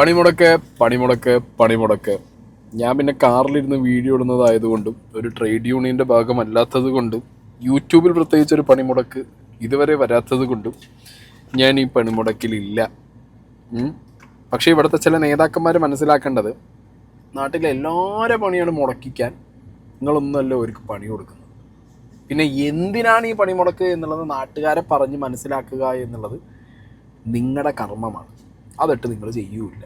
പണിമുടക്ക് പണിമുടക്ക് പണിമുടക്ക്. ഞാൻ പിന്നെ കാറിലിരുന്ന് വീഡിയോ ഇടുന്നതായതുകൊണ്ടും ഒരു ട്രേഡ് യൂണിയന്റെ ഭാഗമല്ലാത്തത് കൊണ്ടും യൂട്യൂബിൽ പ്രത്യേകിച്ച് ഒരു പണിമുടക്ക് ഇതുവരെ വരാത്തത് കൊണ്ടും ഞാൻ ഈ പണിമുടക്കിലില്ല. പക്ഷേ ഇവിടുത്തെ ചില നേതാക്കന്മാർ മനസ്സിലാക്കേണ്ടത് നാട്ടിലെ എല്ലാവരും പണിയാണ് മുടക്കിക്കാൻ നിങ്ങളൊന്നുമല്ല അവർക്ക് പണി കൊടുക്കുന്നത്. പിന്നെ എന്തിനാണ് ഈ പണിമുടക്ക് എന്നുള്ളത് നാട്ടുകാരെ പറഞ്ഞ് മനസ്സിലാക്കുക എന്നുള്ളത് നിങ്ങളുടെ കർമ്മമാണ്. അതിട്ട് നിങ്ങൾ ചെയ്യൂല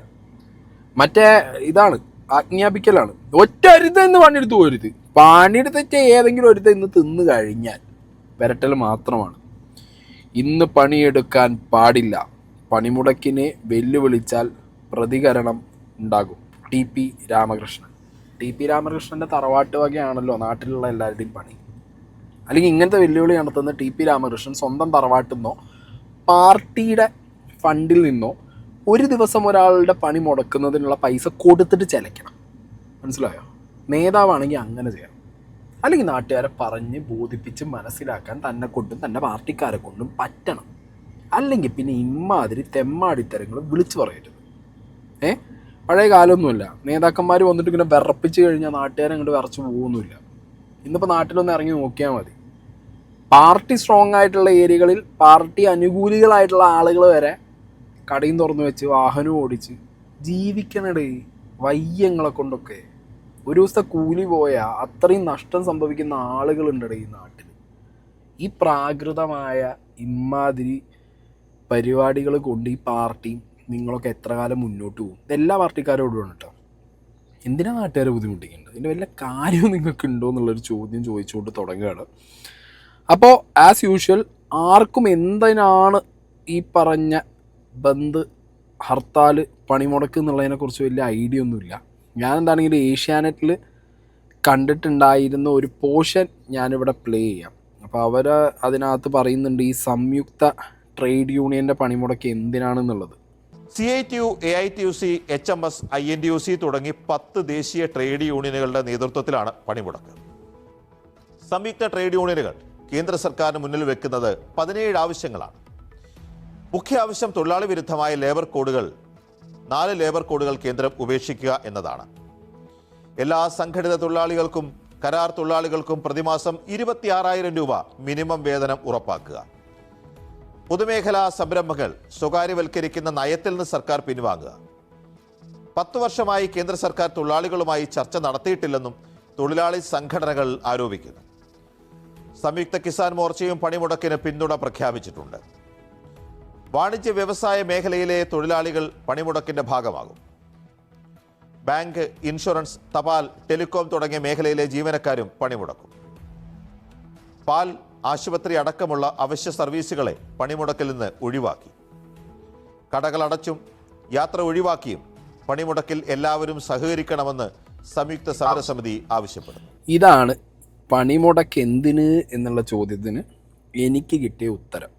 മറ്റേ ഇതാണ് ആജ്ഞാപിക്കലാണ്. ഒറ്റ ഒരുത്ത ഇന്ന് പണിയെടുത്ത് പോരുത്. പണിയെടുത്തിട്ട് ഏതെങ്കിലും ഒരുത്ത് ഇന്ന് തിന്നു കഴിഞ്ഞാൽ വരട്ടൽ മാത്രമാണ്. ഇന്ന് പണിയെടുക്കാൻ പാടില്ല. പണിമുടക്കിനെ വെല്ലുവിളിച്ചാൽ പ്രതികരണം ഉണ്ടാകും. T P Ramakrishnan. T P രാമകൃഷ്ണന്റെ തറവാട്ട് വകയാണല്ലോ നാട്ടിലുള്ള എല്ലാവരുടെയും പണി. അല്ലെങ്കിൽ ഇങ്ങനത്തെ വെല്ലുവിളി നടത്തുന്ന ടി പി രാമകൃഷ്ണൻ സ്വന്തം തറവാട്ടിൽ നിന്നോ പാർട്ടിയുടെ ഫണ്ടിൽ നിന്നോ ഒരു ദിവസം ഒരാളുടെ പണി മുടക്കുന്നതിനുള്ള പൈസ കൊടുത്തിട്ട് ചെലക്കണം മനസ്സിലായോ? നേതാവാണെങ്കിൽ അങ്ങനെ ചെയ്യണം. അല്ലെങ്കിൽ നാട്ടുകാരെ പറഞ്ഞ് ബോധിപ്പിച്ച് മനസ്സിലാക്കാൻ തന്നെ കൊണ്ടും തന്നെ പാർട്ടിക്കാരെ കൊണ്ടും പറ്റണം. അല്ലെങ്കിൽ പിന്നെ ഇമ്മാതിരി തെമ്മാടിത്തരങ്ങൾ വിളിച്ചു പറയരുത്. ഏ? പഴയ കാലമൊന്നുമില്ല നേതാക്കന്മാർ വന്നിട്ട് ഇങ്ങനെ വിറപ്പിച്ച് കഴിഞ്ഞാൽ നാട്ടുകാരെ അങ്ങോട്ട് വിറച്ച് പോകുന്നില്ല ഇന്നിപ്പോൾ നാട്ടിലൊന്ന് ഇറങ്ങി നോക്കിയാൽ മതി. പാർട്ടി സ്ട്രോങ് ആയിട്ടുള്ള ഏരിയകളിൽ പാർട്ടി അനുകൂലികളായിട്ടുള്ള ആളുകൾ വരെ കടയും തുറന്നു വെച്ച് വാഹനം ഓടിച്ച് ജീവിക്കണടേ വയ്യങ്ങളെ കൊണ്ടൊക്കെ. ഒരു ദിവസത്തെ കൂലി പോയാൽ അത്രയും നഷ്ടം സംഭവിക്കുന്ന ആളുകളുണ്ടടേ ഈ നാട്ടിൽ ഈ പ്രാകൃതമായ ഇമാതിരി പരിപാടികൾ കൊണ്ട് ഈ പാർട്ടിയും നിങ്ങളൊക്കെ എത്ര കാലം മുന്നോട്ട് പോകും? ഇതെല്ലാ പാർട്ടിക്കാരോടും കേട്ടോ എന്തിനാ നാട്ടുകാരെ ബുദ്ധിമുട്ടിക്കേണ്ടത്? ഇതിന്റെ വല്ല കാര്യവും നിങ്ങൾക്ക് ഉണ്ടോ എന്നുള്ളൊരു ചോദ്യം ചോദിച്ചുകൊണ്ട് തുടങ്ങുകയാണ്. അപ്പോൾ ആസ് യൂഷ്വൽ ആർക്കും എന്തിനാണ് ഈ പറഞ്ഞ ബന്ദ് ഹർത്താൽ പണിമുടക്ക് എന്നുള്ളതിനെക്കുറിച്ച് വലിയ ഐഡിയ ഒന്നുമില്ല. ഞാൻ എന്താണെങ്കിലും ഏഷ്യാനെറ്റിൽ കണ്ടിട്ടുണ്ടായിരുന്ന ഒരു പോർഷൻ ഞാനിവിടെ പ്ലേ ചെയ്യാം. അപ്പോൾ അവർ അതിനകത്ത് പറയുന്നുണ്ട് ഈ സംയുക്ത ട്രേഡ് യൂണിയന്റെ പണിമുടക്ക് എന്തിനാണെന്നുള്ളത്. C I T U A I T U C H M S I N T U C തുടങ്ങി പത്ത് ദേശീയ ട്രേഡ് യൂണിയനുകളുടെ നേതൃത്വത്തിലാണ് പണിമുടക്ക്. സംയുക്ത ട്രേഡ് യൂണിയനുകൾ കേന്ദ്ര സർക്കാരിന് മുന്നിൽ വെക്കുന്നത് പതിനേഴ് ആവശ്യങ്ങളാണ്. മുഖ്യ ആവശ്യം തൊഴിലാളി വിരുദ്ധമായ ലേബർ കോഡുകൾ നാല് ലേബർ കോഡുകൾ കേന്ദ്രം ഉപേക്ഷിക്കുക എന്നതാണ്. എല്ലാ സംഘടിത തൊഴിലാളികൾക്കും കരാർ തൊഴിലാളികൾക്കും പ്രതിമാസം ഇരുപത്തിയാറായിരം രൂപ മിനിമം വേതനം ഉറപ്പാക്കുക. പൊതുമേഖലാ സംരംഭങ്ങൾ സ്വകാര്യവൽക്കരിക്കുന്ന നയത്തിൽ നിന്ന് സർക്കാർ പിൻവാങ്ങുക. പത്തു വർഷമായി കേന്ദ്ര സർക്കാർ തൊഴിലാളികളുമായി ചർച്ച നടത്തിയിട്ടില്ലെന്നും തൊഴിലാളി സംഘടനകൾ ആരോപിക്കുന്നു. സംയുക്ത കിസാൻ മോർച്ചയും പണിമുടക്കിന് പിന്തുണ പ്രഖ്യാപിച്ചിട്ടുണ്ട്. വാണിജ്യ വ്യവസായ മേഖലയിലെ തൊഴിലാളികൾ പണിമുടക്കിന്റെ ഭാഗമാകും. ബാങ്ക് ഇൻഷുറൻസ് തപാൽ ടെലികോം തുടങ്ങിയ മേഖലയിലെ ജീവനക്കാരും പണിമുടക്കും. പാൽ ആശുപത്രി അടക്കമുള്ള അവശ്യ സർവീസുകളെ പണിമുടക്കിൽ നിന്ന് ഒഴിവാക്കി. കടകൾ അടച്ചും യാത്ര ഒഴിവാക്കിയും പണിമുടക്കിൽ എല്ലാവരും സഹകരിക്കണമെന്ന് സംയുക്ത സമരസമിതി ആവശ്യപ്പെടുന്നു. ഇതാണ് പണിമുടക്ക് എന്തിന് എന്നുള്ള ചോദ്യത്തിന് എനിക്ക് കിട്ടിയ ഉത്തരം.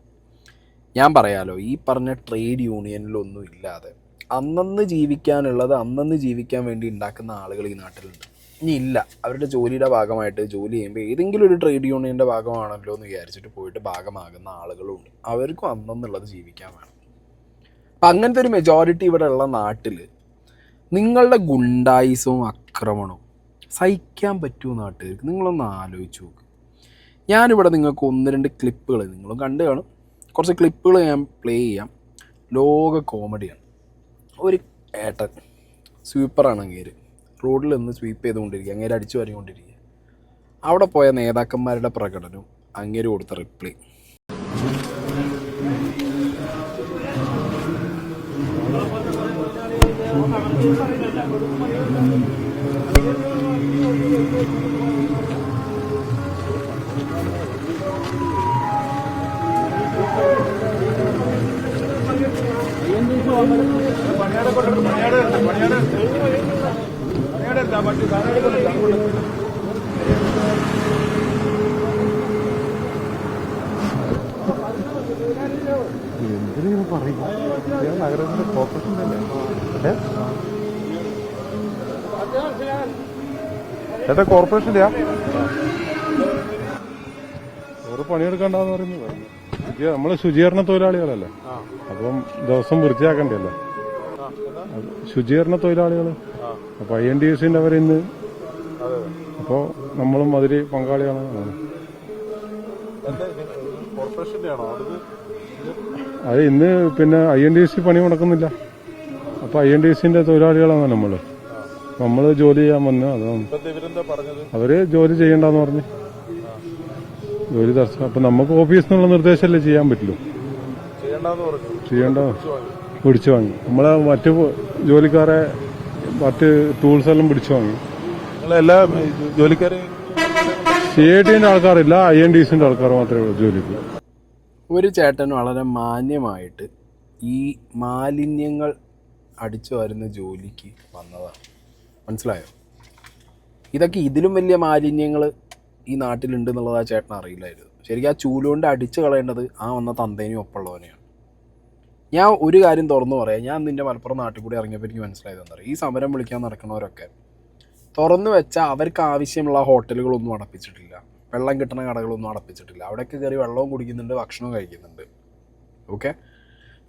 ഞാൻ പറയാലോ ഈ പറഞ്ഞ ട്രേഡ് യൂണിയനിലൊന്നും ഇല്ലാതെ അന്നന്ന് ജീവിക്കാനുള്ളത് അന്നന്ന് ജീവിക്കാൻ വേണ്ടി ഉണ്ടാക്കുന്ന ആളുകൾ ഈ നാട്ടിലുണ്ട്. ഇനി ഇല്ല. അവരുടെ ജോലിയുടെ ഭാഗമായിട്ട് ജോലി ചെയ്യുമ്പോൾ ഏതെങ്കിലും ഒരു ട്രേഡ് യൂണിയന്റെ ഭാഗമാണല്ലോ എന്ന് വിചാരിച്ചിട്ട് പോയിട്ട് ഭാഗമാകുന്ന ആളുകളുണ്ട് അവർക്കും അന്നന്നുള്ളത് ജീവിക്കാൻ വേണം. അപ്പം അങ്ങനത്തെ ഒരു മെജോറിറ്റി ഇവിടെ ഉള്ള നാട്ടിൽ നിങ്ങളുടെ ഗുണ്ടായിസവും ആക്രമണവും സഹിക്കാൻ പറ്റുമോ നാട്ടുകാർക്ക്. നിങ്ങളൊന്ന് ആലോചിച്ച് നോക്ക്. ഞാനിവിടെ നിങ്ങൾക്ക് ഒന്ന് രണ്ട് ക്ലിപ്പുകൾ നിങ്ങളും കണ്ടു കാണും. കുറച്ച് ക്ലിപ്പുകൾ ഞാൻ പ്ലേ ചെയ്യാം. ലോക കോമഡിയാണ് ഒരു ഏട്ടൻ സ്വീപ്പറാണ് അങ്ങേര്. റോഡിൽ നിന്ന് സ്വീപ്പ് ചെയ്തുകൊണ്ടിരിക്കുക അങ്ങേര് അടിച്ചു വരികൊണ്ടിരിക്കുക അവിടെ പോയ നേതാക്കന്മാരുടെ പ്രകടനം അങ്ങേര് കൊടുത്ത റിപ്ലൈ എന്തിനു പറയും നഗരത്തിന്റെ കോർപ്പറേഷൻ അല്ലേ ചേട്ടാ കോർപ്പറേഷന്റെയാ ഒരു പണിയെടുക്കണ്ടെന്ന് പറയുന്നത് ശുചി- നമ്മൾ ശുചീകരണ തൊഴിലാളികളല്ലേ? അപ്പം ദിവസം വൃത്തിയാക്കണ്ടല്ലോ. ശുചീകരണ തൊഴിലാളികൾ അപ്പൊ ഐ എൻ ഡി എസിന്റെ അവരിന്ന് അപ്പോ നമ്മളും അതിൽ അടുത്ത് അത് ഇന്ന് പിന്നെ ഐ എൻ ഡി എസ് പണി മുടക്കുന്നില്ല. അപ്പൊ ഐ എൻ ഡി സിന്റെ തൊഴിലാളികളാണ് നമ്മൾ. നമ്മൾ ജോലി ചെയ്യാൻ വന്നു അതാണ് അവർ ജോലി ചെയ്യണ്ടെന്ന് പറഞ്ഞു. ജോലി തടസ്സം. അപ്പൊ നമുക്ക് ഓഫീസിൽ നിന്നുള്ള നിർദ്ദേശമല്ലേ ചെയ്യാൻ പറ്റുള്ളൂ? ചെയ്യേണ്ട പിടിച്ചു വാങ്ങി. നമ്മളെ മറ്റു ജോലിക്കാരെ മറ്റ് ടൂൾസ് എല്ലാം പിടിച്ചു വാങ്ങി. എല്ലാ ജോലിക്കാരെയും സി ഐ ടിന്റെ ആൾക്കാരില്ല ഐ എൻ ഡി സിന്റെ ആൾക്കാർ മാത്രമേ ഉള്ളൂ ജോലിക്ക്. ഒരു ചേട്ടൻ വളരെ മാന്യമായിട്ട് ഈ മാലിന്യങ്ങൾ അടിച്ചു വരുന്ന ജോലിക്ക് വന്നതാണ് മനസ്സിലായോ? ഇതൊക്കെ ഇതിലും വലിയ മാലിന്യങ്ങൾ ഈ നാട്ടിലുണ്ട് എന്നുള്ളത് ആ ചേട്ടൻ അറിയില്ലായിരുന്നു. ശരിക്കും ആ ചൂലുകൊണ്ട് അടിച്ചു കളയേണ്ടത് ആ വന്ന തന്തേനും ഒപ്പമുള്ളവനെയാണ്. ഞാൻ ഒരു കാര്യം തുറന്നു പറയാം. ഞാൻ നിന്റെ മലപ്പുറം നാട്ടിൽ കൂടി ഇറങ്ങിയപ്പോൾ എനിക്ക് മനസ്സിലായത് എന്താ പറയുക ഈ സമരം വിളിക്കാൻ നടക്കുന്നവരൊക്കെ തുറന്നു വെച്ചാൽ അവർക്ക് ആവശ്യമുള്ള ഹോട്ടലുകളൊന്നും അടപ്പിച്ചിട്ടില്ല. വെള്ളം കിട്ടുന്ന കടകളൊന്നും അടപ്പിച്ചിട്ടില്ല. അവിടെയൊക്കെ കയറി വെള്ളവും കുടിക്കുന്നുണ്ട് ഭക്ഷണവും കഴിക്കുന്നുണ്ട്. ഓക്കെ?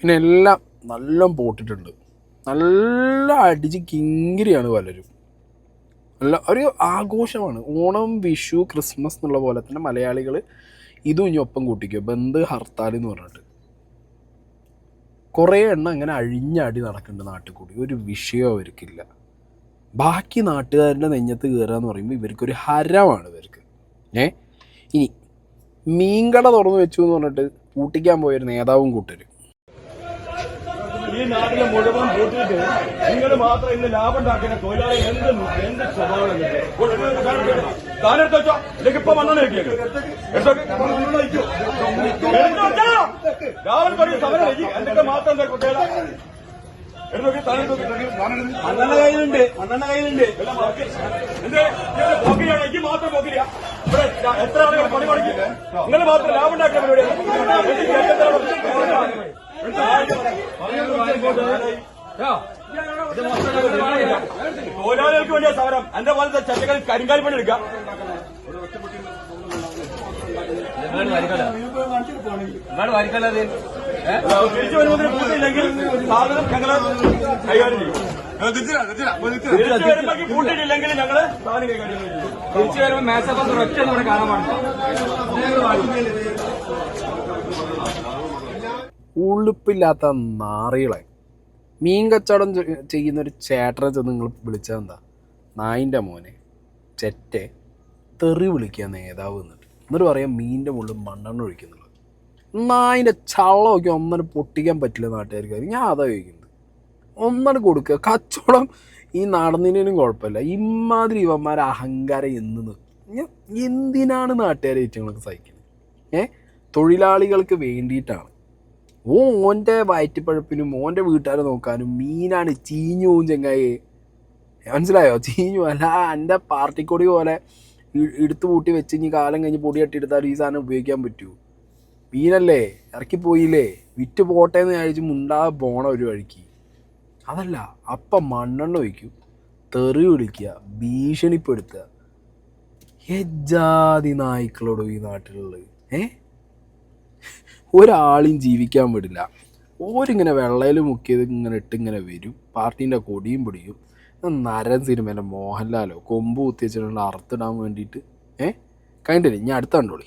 പിന്നെ എല്ലാം നല്ല പോട്ടിട്ടുണ്ട്. നല്ല അടിച്ച് കിങ്കിരിയാണ് പലരും. ഒരു ആഘോഷമാണ്. ഓണം വിഷു ക്രിസ്മസ് എന്നുള്ള പോലെ തന്നെ മലയാളികൾ ഇതും ഇനി ഒപ്പം കൂട്ടിക്കുക ബന്ദ് ഹർത്താൽ എന്ന് പറഞ്ഞിട്ട്. കുറേ എണ്ണം അങ്ങനെ അഴിഞ്ഞാടി നടക്കുന്നുണ്ട് നാട്ടിൽ കൂടി. ഒരു വിഷയം അവർക്കില്ല. ബാക്കി നാട്ടുകാരുടെ നെഞ്ഞത്ത് കയറുക എന്ന് പറയുമ്പോൾ ഇവർക്കൊരു ഹരമാണ് ഇവർക്ക്. ഏ? ഇനി മീൻകട തുറന്നു വെച്ചു എന്ന് പറഞ്ഞിട്ട് പൂട്ടിക്കാൻ പോയൊരു നേതാവും കൂട്ടരും. നാട്ടിലെ മുഴുവൻ കൂട്ടിയിട്ട് നിങ്ങൾ മാത്രം ഇന്ന് ലാഭം ഉണ്ടാക്കുന്ന തൊഴിലാളി എന്ത് എന്ത് സ്വഭാവം വെച്ചോ. ഇതൊക്കെ ഇപ്പൊ വന്നു നോക്കിയത് രാവിലെ മാത്രം കയ്യിലുണ്ട്. അണ്ണന്റെ കയ്യിലുണ്ട്. എനിക്ക് മാത്രം ഇവിടെ എത്ര ആളുകൾ പണി പഠിക്കില്ല നിങ്ങൾ മാത്രം ലാഭം ഉണ്ടാക്കിയ തൊഴിലാളികൾക്ക് വേണ്ടിയ സമരം എന്റെ പോലത്തെ കരിങ്കാൽ പണി എടുക്കാം. തിരിച്ചു വരുന്നതിന് പൂട്ടിയില്ലെങ്കിൽ സാധനം ഞങ്ങൾ കൈകാര്യം ചെയ്യും. തിരിച്ചു വരുമ്പോൾ പൂട്ടിയിട്ടില്ലെങ്കിൽ ഞങ്ങൾ സാധനം കൈകാര്യം ചെയ്യും. തിരിച്ചു വരുമ്പോൾ മേശപ്പം ഒറ്റ നമ്മുടെ കാണാൻ ഉളുപ്പില്ലാത്ത നാറികളെ. മീൻ കച്ചവടം ചെയ്യുന്ന ഒരു ചേട്ടനെ ചെന്ന് നിങ്ങൾ വിളിച്ചതെന്താ? നായിന്റെ നായിന്റെ മോനെ. ചെറ്റെ തെറി വിളിക്കുക നേതാവ് എന്നിട്ട് എന്നിട്ട് പറയാം മീനിന്റെ മുകളിൽ മണ്ണെണ്ണ ഒഴിക്കുന്നുള്ളത്. നായിന്റെ ചള്ള നോക്കി ഒന്നിനും പൊട്ടിക്കാൻ പറ്റില്ല നാട്ടുകാർക്ക്. ഞാൻ അതാ ചോദിക്കുന്നത്. ഒന്നിനെ കൊടുക്കുക കച്ചവടം ഈ നടന്നതിനും കുഴപ്പമില്ല. ഇമാതിരി ഇവന്മാരെ അഹങ്കാരം എന്ന് ഞാൻ എന്തിനാണ് നാട്ടുകാരെ ഏറ്റവും സഹിക്കുന്നത് ഏ? തൊഴിലാളികൾക്ക് വേണ്ടിയിട്ടാണ്. ഓ ഓന്റെ വയറ്റിപ്പഴപ്പിനും ഓന്റെ വീട്ടുകാരെ നോക്കാനും മീനാണ് ചീഞ്ഞു പോവും ചെങ്ങായി. മനസ്സിലായോ? ചീഞ്ഞു അല്ല എന്റെ പാർട്ടിക്കൊടി പോലെ എടുത്തു പൂട്ടി വെച്ച് ഇനി കാലം കഴിഞ്ഞ് പൊടി തട്ടിയെടുത്താൽ ഈ സാധനം ഉപയോഗിക്കാൻ പറ്റൂ. മീനല്ലേ? ഇറക്കിപ്പോയില്ലേ? വിറ്റ് പോട്ടെ എന്ന് വിചാരിച്ച് മുണ്ടാ പോണ ഒരു വഴിക്ക്. അതല്ല അപ്പം മണ്ണെണ്ണ ഒഴിക്കും. തെറി വിളിക്കുക ഭീഷണിപ്പെടുത്തുക. എജാതി നായ്ക്കളോട് ഈ നാട്ടിലുള്ളത്? ഏ? ഒരാളെയും ജീവിക്കാൻ വിടില്ല. ഓരിങ്ങനെ വെള്ളയിൽ മുക്കിയത് ഇങ്ങനെ ഇട്ടിങ്ങനെ വരും. പാർട്ടീന്റെ കൊടിയും പിടിക്കും നരൻ സിനിമയിലെ മോഹൻലാലോ കൊമ്പ് കുത്തി വെച്ചിട്ടുള്ള അറുത്തിടാൻ വേണ്ടിയിട്ട്. ഏ? കഴിഞ്ഞില്ലേ ഞാൻ അടുത്ത കണ്ടോളി.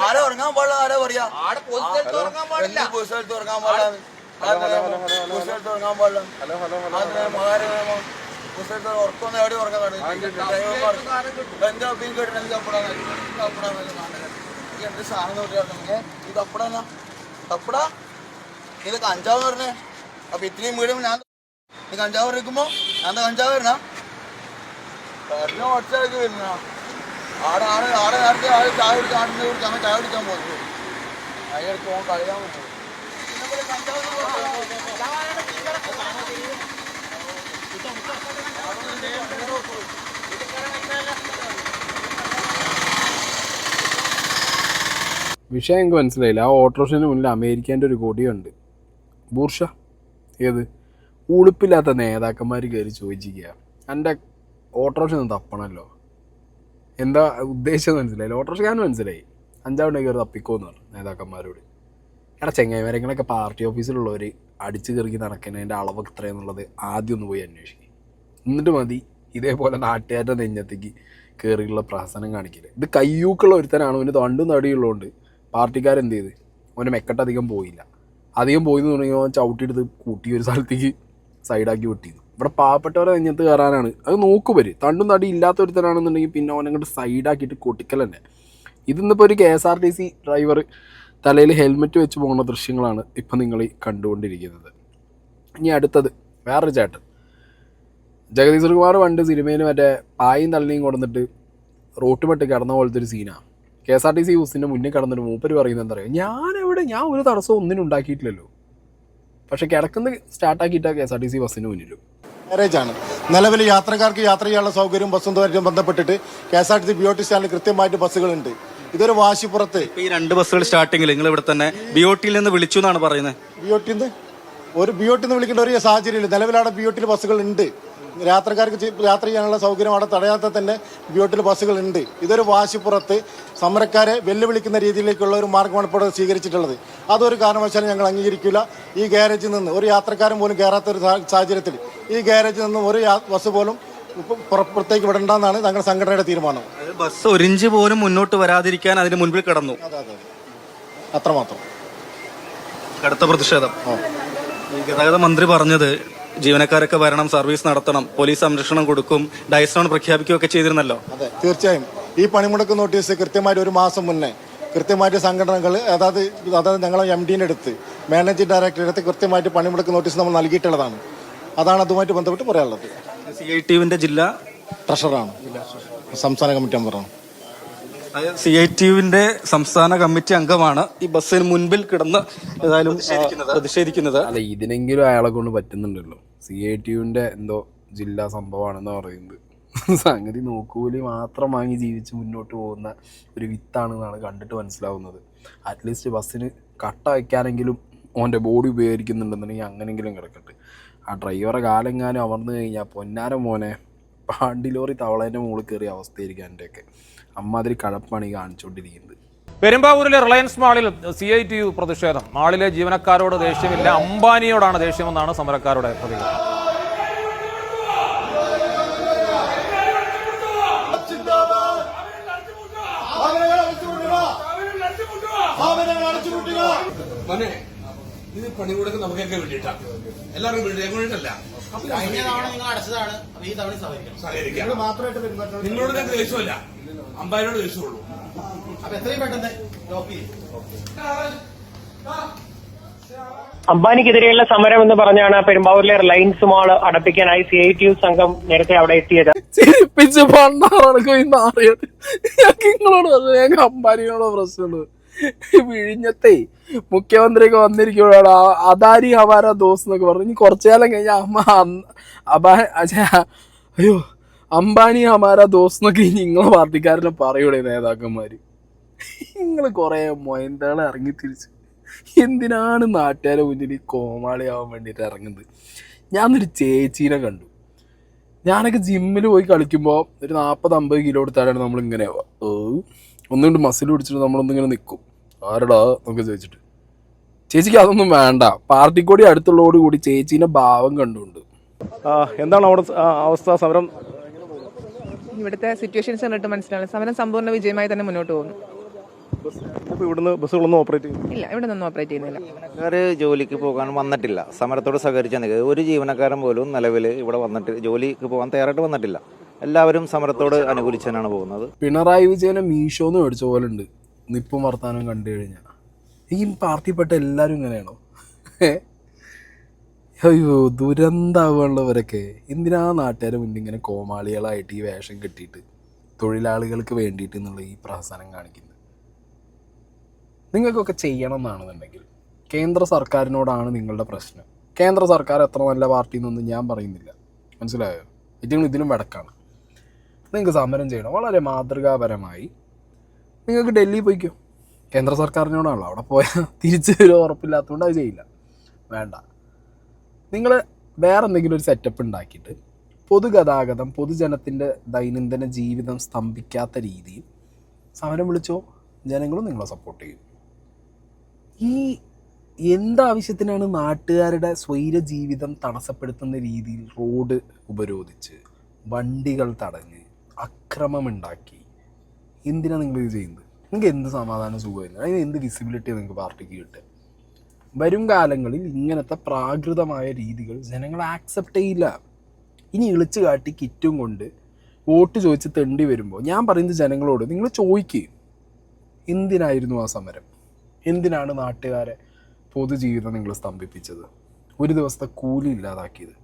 ആരെ ഉറങ്ങാൻ പാടില്ല ആരാ പറയാ. ഉറങ്ങാൻ പാടില്ല. പൊതു ഉറങ്ങാൻ പാടില്ല. പൊതു സ്ഥലത്ത് ഉറങ്ങാൻ പാടില്ല. മഹാരമോ സ്ഥലത്ത് ഉറക്കൊന്നും എവിടെ ഉറക്കാൻ എന്താ ഒപ്പിയും കേട്ടിട്ട് എനിക്ക് അപ്പടാ അപ്പടാ എന്ത് സാധനം നോക്കിയാണെങ്കിൽ ഇത് അപ്പടാ അപ്പടാ നീ കഞ്ചാവ് പറഞ്ഞേ. അപ്പൊ ഇത്രയും വീടും ഞാൻ നീ കഞ്ചാവ് ഇരിക്കുമ്പോ ഞാൻ എന്താ കഞ്ചാവ് വരണ പറഞ്ഞ ഒച്ചയ്ക്ക് വരുന്ന. ആടെ ആടെ ആടെ നേരത്തെ ആൾ ചായ കുടിക്കാൻ ആടിനെ അങ്ങനെ ചായ കുടിക്കാൻ പോകുന്നു അതിനടുത്ത് പോകാൻ കളിയാൻ പോകും വിഷയം എനിക്ക് മനസ്സിലായില്ല. ആ ഓട്ടോറിക്ഷന് മുന്നിൽ അമേരിക്കേന്റെ ഒരു കൊടിയുണ്ട്. ബൂർഷ? ഏത്? ഉളുപ്പില്ലാത്ത നേതാക്കന്മാർ കയറി ചോദിച്ചിരിക്കുക എന്റെ ഓട്ടോറിക്ഷ ഒന്ന് തപ്പണമല്ലോ എന്താ ഉദ്ദേശം മനസ്സിലായില്ല. ഓട്ടോറിക്ഷക്കാരന് മനസ്സിലായി. അഞ്ചാവണ കയറി തപ്പിക്കോന്ന് പറഞ്ഞു നേതാക്കന്മാരോട്. എടാ ചെങ്ങൈമരങ്ങളൊക്കെ പാർട്ടി ഓഫീസിലുള്ളവർ അടിച്ചു കയറി നടക്കുന്നതിന്റെ അളവ് എത്രയെന്നുള്ളത് ആദ്യം ഒന്ന് പോയി അന്വേഷിക്കും. എന്നിട്ട് മതി ഇതേപോലെ നാട്ടുകാരുടെ നെഞ്ഞത്തേക്ക് കയറിയുള്ള പ്രഹസനം കാണിക്കില്ല ഇത് കയ്യൂക്കുള്ള ഒരുത്തനാണ്. അവന് തണ്ടും തടിയുള്ളതുകൊണ്ട് പാർട്ടിക്കാരെന്ത് ചെയ്ത് അവന്റെ മെക്കട്ട് അധികം പോയില്ല. അധികം പോയി എന്ന് തുടങ്ങി അവൻ ചവിട്ടിയെടുത്ത് കൂട്ടി ഒരു സ്ഥലത്തേക്ക് സൈഡാക്കി വെട്ടിയത്. ഇവിടെ പാവപ്പെട്ടവരെ നെഞ്ഞത്ത് കയറാനാണ്. അത് നോക്കുവര്. തണ്ടും തടി ഇല്ലാത്ത ഒരുത്തനാണെന്നുണ്ടെങ്കിൽ പിന്നെ അങ്ങോട്ട് സൈഡാക്കിയിട്ട് കൊട്ടിക്കൽ തന്നെ ഇതിന്നിപ്പോൾ ഒരു K S R T C driver തലയിൽ ഹെൽമെറ്റ് വെച്ച് പോകുന്ന ദൃശ്യങ്ങളാണ് ഇപ്പം നിങ്ങൾ കണ്ടുകൊണ്ടിരിക്കുന്നത്. ഇനി അടുത്തത് വേറൊരു ചേട്ടൻ. ജഗദീശ്വർ കുമാർ പണ്ട് സിനിമയിൽ മറ്റേ പായും തള്ളിയും കൊടുന്നിട്ട് റോട്ടുമെട്ട് കിടന്ന പോലത്തെ ഒരു സീനാണ് K S R T C ബസ്സിന്റെ മുന്നിൽ കിടന്നിട്ട് മൂപ്പര് പറയുന്നത് എന്താ പറയുക ഞാൻ എവിടെ ഞാൻ ഒരു തടസ്സം ഒന്നിനും ഉണ്ടാക്കിയിട്ടില്ലല്ലോ. പക്ഷെ കിടക്കുന്ന സ്റ്റാർട്ടാക്കിയിട്ടാണ് K S R T C ബസ്സിന് മുന്നിലും. ാണ് ആണ്. നിലവിൽ യാത്രക്കാർക്ക് യാത്ര ചെയ്യാനുള്ള സൗകര്യം ബസ്സുമായിട്ട് ബന്ധപ്പെട്ടിട്ട് K S R T C B O T സ്റ്റാൻഡിൽ കൃത്യമായിട്ട് ബസ്സുകളുണ്ട്. ഇതൊരു വാശിപ്പുറത്ത്. ഇപ്പൊ ഈ രണ്ട് ബസ്സുകൾ സ്റ്റാർട്ടിങ്ങിൽ നിങ്ങൾ ഇവിടെ തന്നെ ബി ഒ ടിയിൽ നിന്ന് വിളിച്ചു എന്നാണ് പറയുന്നത്. ബി ഒ ടിന്ന് ഒരു ബി ഒ ടിന്ന് വിളിക്കേണ്ട ഒരു സാഹചര്യമില്ല. നിലവിലവിടെ ബി ഒ ടിയിൽ ബസ്സുകൾ ഉണ്ട് യാത്രക്കാർക്ക് യാത്ര ചെയ്യാനുള്ള സൗകര്യം അവിടെ തടയാത്ത തന്നെ ബ്യൂട്ടിൽ ബസ്സുകളുണ്ട്. ബസ്സുകൾ ഉണ്ട് ഇതൊരു വാശിപ്പുറത്ത് സമരക്കാരെ വെല്ലുവിളിക്കുന്ന രീതിയിലേക്കുള്ള ഒരു മാർഗമാണ് ഇപ്പോൾ സ്വീകരിച്ചിട്ടുള്ളത്. അതൊരു കാരണവശാലും ഞങ്ങൾ അംഗീകരിക്കില്ല. ഈ ഗ്യാരേജിൽ നിന്ന് ഒരു യാത്രക്കാരൻ പോലും കയറാത്ത ഒരു സാഹചര്യത്തിൽ ഈ ഗ്യാരേജിൽ നിന്ന് ഒരു ബസ് പോലും പുറത്തേക്ക് വിടണ്ടെന്നാണ് ഞങ്ങളുടെ സംഘടനയുടെ തീരുമാനം. ബസ് ഒരിഞ്ച് പോലും മുന്നോട്ട് വരാതിരിക്കാൻ അതിന് മുൻപിൽ കിടന്നു. അതെ അതെ അത്രമാത്രം. കടുത്ത പ്രതിഷേധം. ഗതാഗത മന്ത്രി പറഞ്ഞത് ജീവനക്കാരൊക്കെ വരണം സർവീസ് നടത്തണം പോലീസ് സംരക്ഷണം കൊടുക്കും ഡയസ്ലോൺ പ്രഖ്യാപിക്കുകയൊക്കെ ചെയ്തിരുന്നല്ലോ. അതെ തീർച്ചയായും. ഈ പണിമുടക്ക് നോട്ടീസ് കൃത്യമായിട്ട് ഒരു മാസം മുന്നേ കൃത്യമായിട്ട് സംഘടനകൾ അതായത് അതായത് ഞങ്ങളെ എം ഡിന്റെ അടുത്ത് മാനേജിംഗ് ഡയറക്ടറുടെ അടുത്ത് കൃത്യമായിട്ട് പണിമുടക്ക് നോട്ടീസ് നമ്മൾ നൽകിയിട്ടുള്ളതാണ്. അതാണ് അതുമായിട്ട് ബന്ധപ്പെട്ട് പറയാനുള്ളത്. സി ഐ ടിയുവിന്റെ ജില്ലാ ട്രഷറാണ്. സംസ്ഥാന കമ്മിറ്റി മെമ്പറാണ്. സി ഐ ടിയുവിന്റെ സംസ്ഥാന കമ്മിറ്റി അംഗമാണ് ഈ ബസ്സിന് മുൻപിൽ കിടന്ന് ഏതായാലും പ്രതിഷേധിക്കുന്നത്. അല്ല ഇതിനെങ്കിലും അയാളെ കൊണ്ട് പറ്റുന്നുണ്ടല്ലോ. സി ഐ ടിയുവിന്റെ എന്തോ ജില്ലാ സംഭവമാണെന്ന് പറയുന്നത്. സംഗതി നോക്കൂലി മാത്രം വാങ്ങി ജീവിച്ച് മുന്നോട്ട് പോകുന്ന ഒരു വിത്താണെന്നാണ് കണ്ടിട്ട് മനസ്സിലാവുന്നത്. അറ്റ്ലീസ്റ്റ് ബസ്സിന് കട്ട വയ്ക്കാനെങ്കിലും ഓന്റെ ബോഡി ഉപയോഗിക്കുന്നുണ്ടെന്നുണ്ടെങ്കിൽ അങ്ങനെങ്കിലും കിടക്കട്ടെ. ആ ഡ്രൈവറെ കാലെങ്ങാനും അമർന്നു കഴിഞ്ഞാൽ പൊന്നാരം മോനെ പാണ്ടി ലോറി തവളേന്റെ മുകളിൽ കയറിയ അവസ്ഥയായിരിക്കും എന്റെയൊക്കെ അമ്മാതിരി കഴപ്പാണ് ഈ കാണിച്ചുകൊണ്ടിരിക്കുന്നത് പെരുമ്പാവൂരിലെ റിലയൻസ് മാളിൽ സി ഐ ടി യു പ്രതിഷേധം. മാളിലെ ജീവനക്കാരോട് ദേഷ്യമില്ല അംബാനിയോടാണ് ദേഷ്യമെന്നാണ് സമരക്കാരുടെ പ്രതികരണം. ഇത് പണികൂടൊക്കെ നമുക്കൊക്കെ വേണ്ടിയിട്ടാണ് എല്ലാവരും വേണ്ടി വേണ്ടിയിട്ടല്ല കഴിഞ്ഞ തവണ നിങ്ങൾ അടച്ചതാണ് അപ്പൊ ഈ തവണ സഹകരിക്കാം. നിങ്ങളോട് ഞങ്ങൾക്ക് ദേഷ്യമല്ല. അമ്പായനോട് ചോദിച്ചോളൂ. അപ്പൊ എത്രയും പെട്ടെന്ന് സ്റ്റോപ്പ് ചെയ്യും. അംബാനിക്കെതിരെയുള്ള സമരം എന്ന് പറഞ്ഞാണ് പെരുമ്പാവൂരിലെ റിലയൻസ് മാൾ അടപ്പിക്കാനായി സി ഐ ടി യു സംഘം നേരത്തെ അവിടെ എത്തിയത്. ചിരിപ്പിച്ച് നാറിയത്. ഞങ്ങൾക്ക് നിങ്ങളോട് പറഞ്ഞു ഞങ്ങൾക്ക് വിഴിഞ്ഞത്തെ മുഖ്യമന്ത്രിയൊക്കെ വന്നിരിക്കുമ്പോഴാണ് അദാരി ഹമാര ദോസ് എന്നൊക്കെ പറഞ്ഞു. ഇനി കുറച്ചു കാലം കഴിഞ്ഞാൽ അമ്മ അബാ അച്ഛാ, അയ്യോ അംബാനി ഹമാര ദോസ് എന്നൊക്കെ നിങ്ങളെ പാർട്ടിക്കാരെല്ലാം പറയൂടെ നേതാക്കന്മാര്? നിങ്ങൾ കൊറേ മൊയന്താളെ ഇറങ്ങി തിരിച്ച് എന്തിനാണ് നാട്ടുകാരെ മുന്നിൽ കോമാളിയാവാൻ വേണ്ടിയിട്ട് ഇറങ്ങുന്നത്? ഞാനൊരു ചേച്ചീനെ കണ്ടു. ഞാനൊക്കെ ജിമ്മിൽ പോയി കളിക്കുമ്പോൾ ഒരു നാൽപ്പത് അമ്പത് കിലോ എടുത്താലാണ് ഓ ഒന്നുകൊണ്ട് മസിൽ പിടിച്ചിട്ട് നമ്മളൊന്നിങ്ങനെ നിൽക്കും ആരടാ നമുക്ക് ചോദിച്ചിട്ട്. ചേച്ചിക്ക് അതൊന്നും വേണ്ട. പാർട്ടിക്കൂടി അടുത്തുള്ളതോടുകൂടി ചേച്ചീന്റെ ഭാവം കണ്ടുകൊണ്ട്. എന്താണ് അവിടെ അവസ്ഥ? സമരം ഇവിടുത്തെ സിറ്റുവേഷൻസ് കണ്ടിട്ട് മനസ്സിലാണ് സമരം സമ്പൂർണ വിജയമായി തന്നെ മുന്നോട്ട് പോകുന്നു. ഇപ്പൊ ഇവിടുന്ന് ബസ്സുകളൊന്നും ഓപ്പറേറ്റ് ചെയ്യുന്നില്ല? ഇല്ല ഇവിടെ നിന്നും ഓപ്പറേറ്റ് ചെയ്യുന്നില്ല ജോലിക്ക് പോകാൻ വന്നിട്ടില്ല. സമരത്തോട് സഹകരിച്ച ഒരു ജീവനക്കാരൻ പോലും നിലവിൽ ഇവിടെ വന്നിട്ട് ജോലിക്ക് പോകാൻ തയ്യാറായിട്ട് വന്നിട്ടില്ല. എല്ലാവരും സമരത്തോട് അനുകൂലിച്ച് തന്നെയാണ് പോകുന്നത്. പിണറായി വിജയനെ മീഷോന്ന് മേടിച്ച പോലെ ഉണ്ട് നിപ്പും വർത്താനം കണ്ടു കഴിഞ്ഞാൽ ഈ പാർട്ടിപ്പെട്ട എല്ലാവരും ഇങ്ങനെയാണോ? അയ്യോ ദുരന്താവുള്ളവരൊക്കെ എന്തിനാ നാട്ടുകാരെ മുന്നിൽ ഇങ്ങനെ കോമാളികളായിട്ട് ഈ വേഷം കെട്ടിയിട്ട് തൊഴിലാളികൾക്ക് വേണ്ടിയിട്ട് എന്നുള്ള ഈ പ്രഹസനം കാണിക്കുന്നത്? നിങ്ങൾക്കൊക്കെ ചെയ്യണം എന്നാണെന്നുണ്ടെങ്കിൽ കേന്ദ്ര സർക്കാരിനോടാണ് നിങ്ങളുടെ പ്രശ്നം. കേന്ദ്ര സർക്കാർ എത്ര നല്ല പാർട്ടി എന്നൊന്നും ഞാൻ പറയുന്നില്ല. മനസ്സിലായോ? ഏറ്റവും ഇതിലും വടക്കാണ്. നിങ്ങൾക്ക് സമരം ചെയ്യണം. വളരെ മാതൃകാപരമായി. നിങ്ങൾക്ക് ഡൽഹി പോയിക്കോ? കേന്ദ്ര സർക്കാരിനോടാണല്ലോ. അവിടെ പോയാൽ തിരിച്ചു വരും ഉറപ്പില്ലാത്തതുകൊണ്ട് അത് ചെയ്യില്ല. വേണ്ട. നിങ്ങൾ വേറെ എന്തെങ്കിലും ഒരു സെറ്റപ്പ് ഉണ്ടാക്കിയിട്ട് പൊതുഗതാഗതം പൊതുജനത്തിന്റെ ദൈനംദിന ജീവിതം സ്തംഭിക്കാത്ത രീതിയിൽ സമരം വിളിച്ചോ ജനങ്ങളും നിങ്ങളെ സപ്പോർട്ട് ചെയ്യും. ഈ എന്താവശ്യത്തിനാണ് നാട്ടുകാരുടെ സ്വൈര ജീവിതം തടസ്സപ്പെടുത്തുന്ന രീതിയിൽ റോഡ് ഉപരോധിച്ച് വണ്ടികൾ തടഞ്ഞ് അക്രമമുണ്ടാക്കി? എന്തിനാണ് ഇത് ചെയ്യുന്നത്? നിങ്ങൾക്ക് എന്ത് സമാധാനം സുഖമില്ല? അതിന് എന്ത് വിസിബിലിറ്റി നിങ്ങൾക്ക് പാർട്ടിക്ക് കിട്ടുക? വരും കാലങ്ങളിൽ ഇങ്ങനത്തെ പ്രാകൃതമായ രീതികൾ ജനങ്ങൾ ആക്സെപ്റ്റ് ചെയ്യില്ല. ഇനി ഇളിച്ചു കാട്ടി കിറ്റും കൊണ്ട് വോട്ട് ചോദിച്ച് തെണ്ടി വരുമ്പോൾ ഞാൻ പറയുന്നത് ജനങ്ങളോട് നിങ്ങൾ ചോദിക്കുക എന്തിനായിരുന്നു ആ സമരം? എന്തിനാണ് നാട്ടുകാരെ പൊതുജീവിതം നിങ്ങൾ സ്തംഭിപ്പിച്ചത്? ഒരു ദിവസത്തെ കൂലി ഇല്ലാതാക്കിയത്.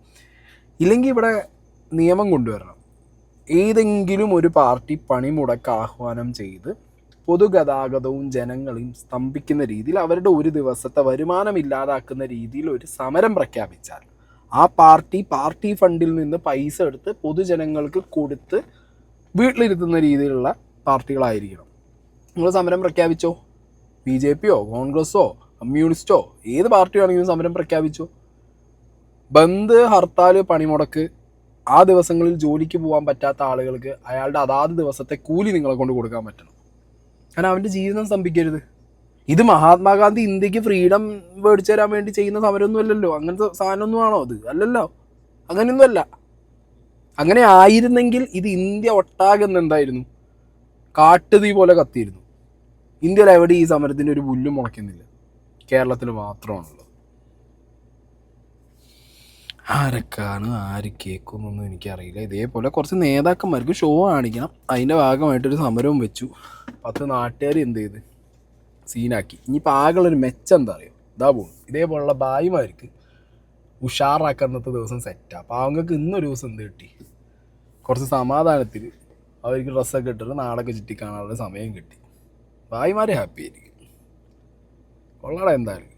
ഇല്ലെങ്കിൽ ഇവിടെ നിയമം കൊണ്ടുവരണം. ഏതെങ്കിലും ഒരു പാർട്ടി പണിമുടക്ക് ആഹ്വാനം ചെയ്ത് പൊതുഗതാഗതവും ജനങ്ങളെയും സ്തംഭിക്കുന്ന രീതിയിൽ അവരുടെ ഒരു ദിവസത്തെ വരുമാനം ഇല്ലാതാക്കുന്ന രീതിയിൽ ഒരു സമരം പ്രഖ്യാപിച്ചാൽ ആ പാർട്ടി പാർട്ടി ഫണ്ടിൽ നിന്ന് പൈസ എടുത്ത് പൊതുജനങ്ങൾക്ക് കൊടുത്ത് വീട്ടിലിരുത്തുന്ന രീതിയിലുള്ള പാർട്ടികളായിരിക്കണം. നിങ്ങൾ സമരം പ്രഖ്യാപിച്ചോ? ബി ജെ പിയോ കോൺഗ്രസ്സോ കമ്മ്യൂണിസ്റ്റോ ഏത് പാർട്ടിയാണെങ്കിലും സമരം പ്രഖ്യാപിച്ചോ? ബന്ദ് ഹർത്താൽ പണിമുടക്ക് ആ ദിവസങ്ങളിൽ ജോലിക്ക് പോകാൻ പറ്റാത്ത ആളുകൾക്ക് അയാളുടെ അതാത് ദിവസത്തെ കൂലി നിങ്ങളെ കൊണ്ട് കൊടുക്കാൻ പറ്റണം. കാരണം അവന്റെ ജീവിതം സ്തംഭിക്കരുത്. ഇത് മഹാത്മാഗാന്ധി ഇന്ത്യയ്ക്ക് ഫ്രീഡം മേടിച്ചു തരാൻ വേണ്ടി ചെയ്യുന്ന സമരമൊന്നും അല്ലല്ലോ. അങ്ങനത്തെ സാധനമൊന്നും ആണോ അത്? അല്ലല്ലോ. അങ്ങനെയൊന്നും അല്ല അങ്ങനെ ആയിരുന്നെങ്കിൽ ഇത് ഇന്ത്യ ഒട്ടാകെ എന്തായിരുന്നു കാട്ടുതീ പോലെ കത്തിയിരുന്നു. ഇന്ത്യയിൽ എവിടെ ഈ സമരത്തിന്റെ ഒരു പുല്ലും മുളയ്ക്കുന്നില്ല. കേരളത്തിൽ മാത്രമാണുള്ളത്. ആരൊക്കെയാണ് ആര് കേൾക്കുന്നൊന്നും എനിക്കറിയില്ല. ഇതേപോലെ കുറച്ച് നേതാക്കന്മാർക്ക് ഷോ കാണിക്കണം. അതിന്റെ ഭാഗമായിട്ടൊരു സമരവും വെച്ചു. പത്ത് നാട്ടുകാർ എന്ത് ചെയ്ത്? സീനാക്കി. ഇനിയിപ്പോൾ ആകെയുള്ളൊരു മെച്ചം എന്താ പറയുക ഇതാ പോകും ഇതേപോലുള്ള ഭായിമാർക്ക് ഉഷാറാക്കുന്നത്തെ ദിവസം സെറ്റാണ് അവങ്ങൾക്ക് ഇന്നൊരു ദിവസം എന്ത് കിട്ടി? കുറച്ച് സമാധാനത്തിൽ അവർക്ക് ഡ്രസ്സൊക്കെ ഇട്ടിട്ട് നാടൊക്കെ ചുറ്റി കാണാനുള്ള സമയം കിട്ടി. ഭായിമാർ ഹാപ്പി ആയിരിക്കും. കൊള്ളാടാ എന്തായാലും.